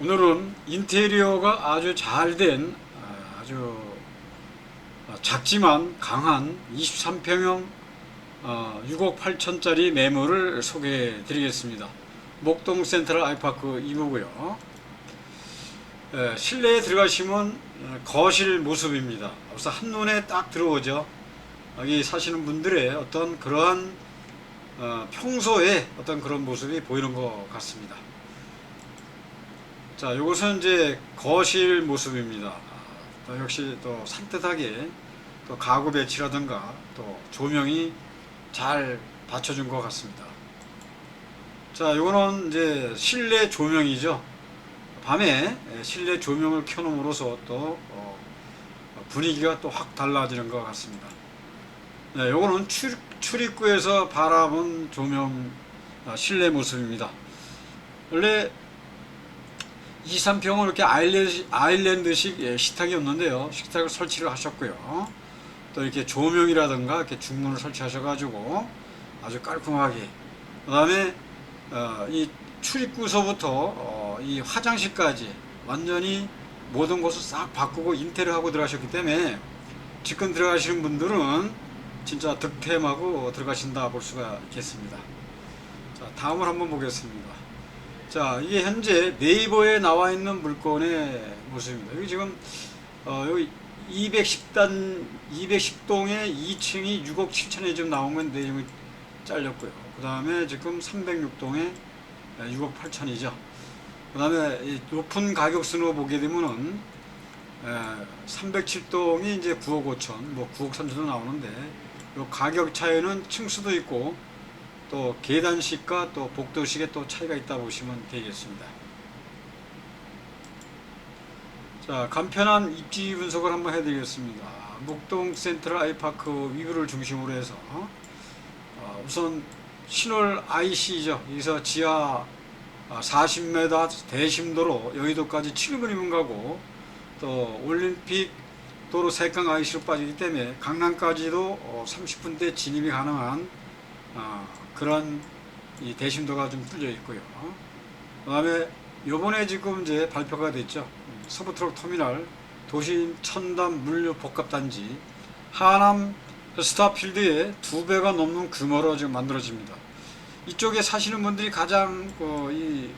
오늘은 인테리어가 아주 잘 된 아주 작지만 강한 23평형 6억 8천짜리 매물을 소개해 드리겠습니다. 목동 센트럴 아이파크 2부고요. 실내에 들어가시면 어, 거실 모습입니다. 우선 한눈에 딱 들어오죠. 여기 사시는 분들의 어떤 그러한 어, 평소에 어떤 그런 모습이 보이는 것 같습니다. 자, 이것은 이제 거실 모습입니다. 아, 또 역시 또 산뜻하게 또 가구 배치라든가 또 조명이 잘 받쳐준 것 같습니다. 자, 이거는 이제 실내 조명이죠. 밤에 실내 조명을 켜놓음으로써 또 어, 분위기가 또 확 달라지는 것 같습니다. 네, 요거는 출, 출입구에서 바라본 조명 아, 실내 모습입니다. 원래 2, 3평은 이렇게 아일랜드, 아일랜드식 예, 식탁이 없는데요. 식탁을 설치를 하셨고요. 또 이렇게 조명이라든가 이렇게 중문을 설치하셔가지고 아주 깔끔하게. 그 다음에 어, 이 출입구서부터 어, 이 화장실까지 완전히 모든 것을 싹 바꾸고 인테리어 하고 들어가셨기 때문에 지금 들어가시는 분들은 진짜 득템하고 들어가신다 볼 수가 있겠습니다. 자, 다음을 한번 보겠습니다. 자, 이게 현재 네이버에 나와 있는 물건의 모습입니다. 여기 지금 어, 여기 210단 210동에 2층이 6억 7천에 지금 나온 건 내용이 잘렸고요. 그 다음에 지금 306동에 6억 8천이죠. 그 다음에 높은 가격순으로 보게 되면은 307동이 이제 9억 5천, 뭐 9억 3천도 나오는데 요 가격 차이는 층수도 있고 또 계단식과 또 복도식에 또 차이가 있다 보시면 되겠습니다. 자, 간편한 입지 분석을 한번 해드리겠습니다. 목동 센트럴 아이파크 위뷰를 중심으로 해서 어, 우선 신월 IC죠. 여기서 지하 40m 대심도로 여의도까지 7분이면 가고 또 올림픽 도로 색강 IC로 빠지기 때문에 강남까지도 30분대 진입이 가능한 어, 그런 이 대심도가 좀 뚫려 있고요. 그 다음에 요번에 지금 이제 발표가 됐죠. 서부트럭 터미널 도심 첨단 물류 복합 단지 하남 스타필드의 두 배가 넘는 규모로 지금 만들어집니다. 이쪽에 사시는 분들이 가장 어, 이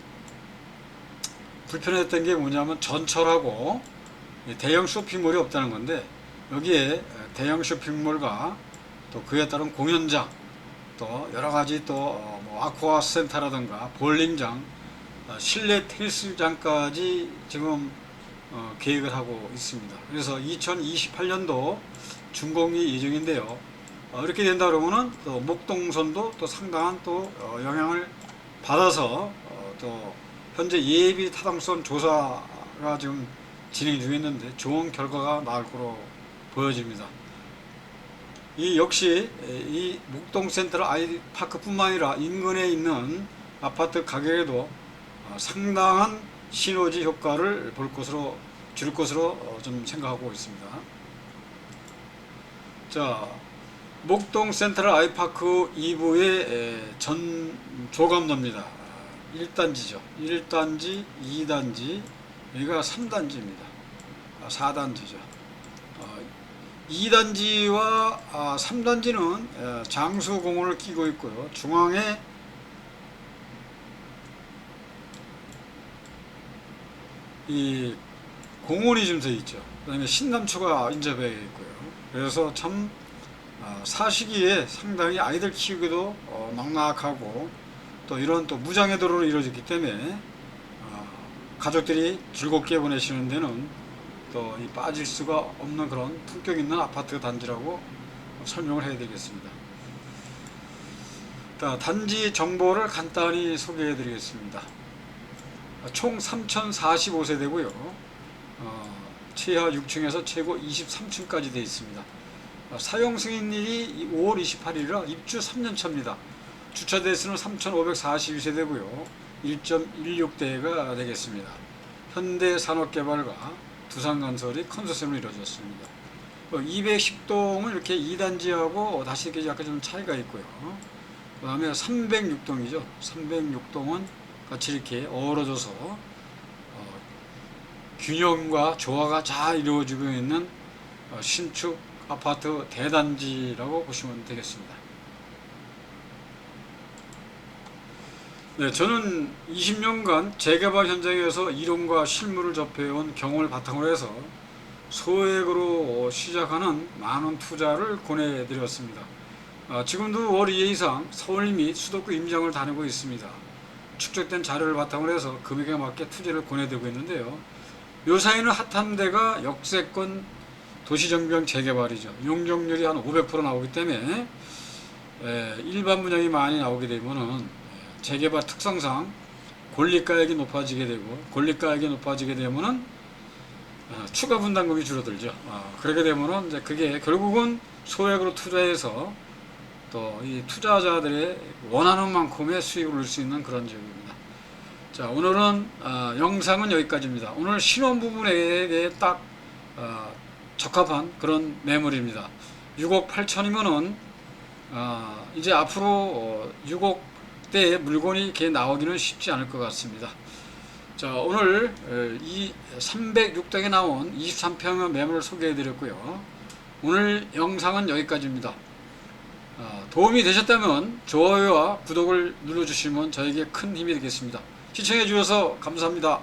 불편했던 게 뭐냐면 전철하고 대형 쇼핑몰이 없다는 건데 여기에 대형 쇼핑몰과 또 그에 따른 공연장 또 여러 가지 또 뭐 아쿠아 센터라든가 볼링장 어, 실내 테니스장까지 지금 어, 계획을 하고 있습니다. 그래서 2028년도 준공이 예정인데요. 어, 이렇게 된다 그러면은 또 목동선도 또 상당한 또 어, 영향을 받아서 어, 또 현재 예비 타당성 조사가 지금 진행 중에 있는데 좋은 결과가 나올 거로 보여집니다. 이 역시 이 목동 센트럴 아이파크뿐만 아니라 인근에 있는 아파트 가격에도 어, 상당한 시너지 효과를 볼 것으로 줄 것으로 어, 좀 생각하고 있습니다. 자, 목동 센트럴 아이파크 2부의 전 조감도입니다. 1단지죠. 1단지, 2단지, 여기가 3단지입니다. 4단지죠. 2단지와 3단지는 장수 공원을 끼고 있고요. 중앙에 이 공원이 좀 돼 있죠. 그 다음에 신남초가 인접해 있고요. 그래서 참 아, 사시기에 상당히 아이들 키우기도 어, 넉넉하고 또 이런 또 무장의 도로로 이루어졌기 때문에 어, 가족들이 즐겁게 보내시는 데는 또이 빠질 수가 없는 그런 품격 있는 아파트 단지라고 설명을 해야 되겠습니다. 자, 단지 정보를 간단히 소개해 드리겠습니다. 총 3,045세대고요. 어, 최하 6층에서 최고 23층까지 되어 있습니다. 어, 사용 승인일이 5월 28일이라 입주 3년 차입니다. 주차 대수는 3,542세대고요. 1.16대가 되겠습니다. 현대산업개발과 두산건설이 컨소시엄으로 이루어졌습니다. 210동은 이렇게 2단지하고 다시 이렇게 약간 좀 차이가 있고요. 그 다음에 306동이죠. 306동은 같이 이렇게 어우러져서 어, 균형과 조화가 잘 이루어지고 있는 어, 신축 아파트 대단지라고 보시면 되겠습니다. 네, 저는 20년간 재개발 현장에서 이론과 실물을 접해온 경험을 바탕으로 해서 소액으로 시작하는 많은 투자를 권해드렸습니다. 아, 지금도 월 2회 이상 서울 및 수도권 임장을 다니고 있습니다. 축적된 자료를 바탕으로 해서 금액에 맞게 투자를 권해드리고 있는데요. 요사이는 핫한 데가 역세권 도시정비형 재개발이죠. 용적률이 한 500% 나오기 때문에 에, 일반 분양이 많이 나오게 되면은 재개발 특성상 권리가액이 높아지게 되고 권리가액이 높아지게 되면은 어, 추가 분담금이 줄어들죠. 어, 그렇게 되면은 이제 그게 결국은 소액으로 투자해서 또 이 투자자들의 원하는 만큼의 수익을 얻을 수 있는 그런 지역입니다. 자 오늘은 어, 영상은 여기까지입니다. 오늘 신원 부분에 딱 어, 적합한 그런 매물입니다. 6억 8천이면은 어, 이제 앞으로 어, 6억 대의 물건이 이렇게 나오기는 쉽지 않을 것 같습니다. 자 오늘 어, 이 306동에 나온 23평의 매물을 소개해드렸고요. 오늘 영상은 여기까지입니다. 어, 도움이 되셨다면 좋아요와 구독을 눌러주시면 저에게 큰 힘이 되겠습니다. 시청해 주셔서 감사합니다.